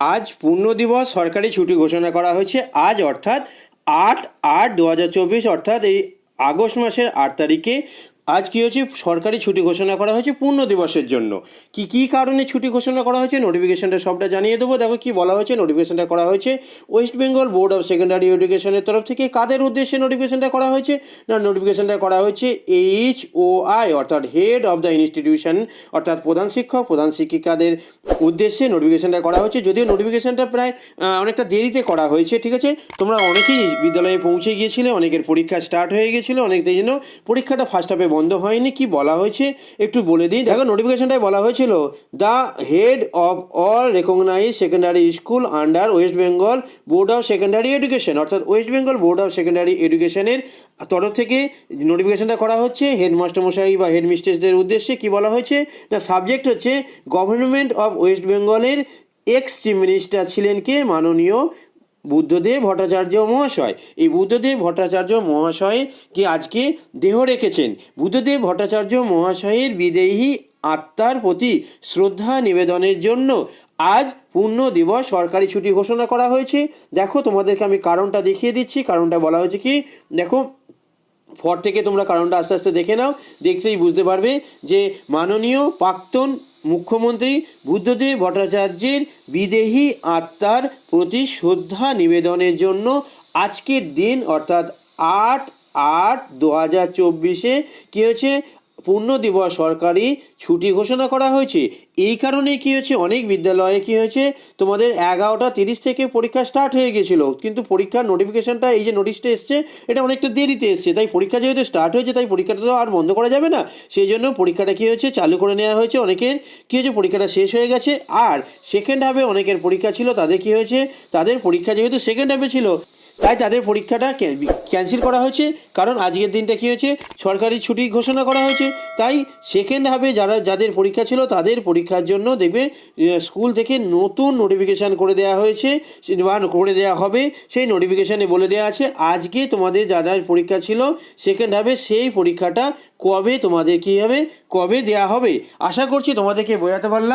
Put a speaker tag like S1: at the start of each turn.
S1: আজ পূর্ণ দিবস, সরকারি ছুটি ঘোষণা করা হয়েছে। আজ অর্থাৎ আট আট দু হাজার চব্বিশ, অর্থাৎ এই আগস্ট মাসের আট তারিখে আজ কী হচ্ছে সরকারি ছুটি ঘোষণা করা হয়েছে পূর্ণ দিবসের জন্য। কি, কী কারণে ছুটি ঘোষণা করা হয়েছে? নোটিফিকেশনটা সবটা জানিয়ে দেবো। দেখো কি বলা হয়েছে? নোটিফিকেশনটা করা হয়েছে West Bengal board of secondary এডুকেশনের তরফ থেকে। কাদের উদ্দেশ্যে নোটিফিকেশনটা করা হয়েছে? না নোটিফিকেশনটা করা হয়েছে এইচ ও আই অর্থাৎ হেড অফ দ্য ইনস্টিটিউশন অর্থাৎ প্রধান শিক্ষক, প্রধান শিক্ষিকাদের উদ্দেশ্যে নোটিফিকেশনটা করা হয়েছে। যদিও নোটিফিকেশনটা প্রায় অনেকটা দেরিতে করা হয়েছে, ঠিক আছে? তোমরা অনেকেই বিদ্যালয়ে পৌঁছে গিয়েছিলে, অনেকের পরীক্ষা স্টার্ট হয়ে গিয়েছিল, অনেক এই জন্য পরীক্ষাটা ফার্স্ট হাফে হয়নি, কি বলা হয়েছে? একটু বলে দিই। দেখো নোটিফিকেশনটায় বলা হয়েছিল the head of all recognise secondary school under West Bengal board of secondary education অর্থাৎ West Bengal board of secondary এডুকেশনের তরফ থেকে নোটিফিকেশনটা করা হচ্ছে। হেডমাস্টার মশাই বা হেডমিস্ট্রেসদের উদ্দেশ্যে কি বলা হয়েছে? না সাবজেক্ট হচ্ছে গভর্নমেন্ট অফ ওয়েস্ট বেঙ্গলের এক্স চিফ মিনিস্টার ছিলেন কে? মাননীয় বুদ্ধদেব ভট্টাচার্য মহাশয়। এই বুদ্ধদেব ভট্টাচার্য মহাশয় কি আজকে দেহ রেখেছেন। বুদ্ধদেব ভট্টাচার্য মহাশয়ের বিদেহী আত্মার প্রতি শ্রদ্ধা নিবেদনের জন্য আজ পূর্ণ দিবস সরকারি ছুটি ঘোষণা করা হয়েছে। দেখো, তোমাদেরকে আমি কারণটা দেখিয়ে দিচ্ছি। কারণটা বলা হয়েছে কি, দেখো, ফর থেকে তোমরা কারণটা আস্তে আস্তে দেখে নাও। দেখলেই বুঝতে পারবে যে মাননীয় প্রাক্তন মুখ্যমন্ত্রী বুদ্ধদেব ভট্টাচার্যের বিদেহী আত্মার প্রতি শ্রদ্ধা নিবেদনের জন্য আজকের দিন, অর্থাৎ আট আট দু হাজার চব্বিশে, কী হয়েছে? পূর্ণ দিবস সরকারি ছুটি ঘোষণা করা হয়েছে। এই কারণে কী হয়েছে? অনেক বিদ্যালয়ে কী হয়েছে? তোমাদের এগারোটা তিরিশ থেকে পরীক্ষা স্টার্ট হয়ে গেছিল। কিন্তু পরীক্ষার নোটিফিকেশানটা এই যে নোটিশটা এসছে, এটা অনেকটা দেরিতে এসছে। তাই পরীক্ষা যেহেতু স্টার্ট হয়েছে, তাই পরীক্ষাটা তো আর বন্ধ করা যাবে না। সেই জন্য পরীক্ষাটা কী হয়েছে? চালু করে নেওয়া হয়েছে অনেকের। কী হয়েছে? পরীক্ষাটা শেষ হয়ে গেছে। আর সেকেন্ড হাফে অনেকের পরীক্ষা ছিল, তাদের কী হয়েছে? তাদের পরীক্ষা যেহেতু সেকেন্ড হাফে ছিল তাই তাদের পরীক্ষাটা ক্যান্সেল করা হয়েছে। কারণ আজকের দিনটা কী হয়েছে? সরকারি ছুটি ঘোষণা করা হয়েছে। তাই সেকেন্ড হাফে যারা যাদের পরীক্ষা ছিল, তাদের পরীক্ষার জন্য দেখবে স্কুল থেকে নতুন নোটিফিকেশান করে দেওয়া হয়েছে। বা করে দেওয়া হবে। সেই নোটিফিকেশানে বলে দেওয়া আছে, আজকে তোমাদের যাদের পরীক্ষা ছিল সেকেন্ড হাফে সেই পরীক্ষাটা কবে তোমাদের কী হবে? কবে দেওয়া হবে? আশা করছি তোমাদেরকে বোঝাতে পারলাম।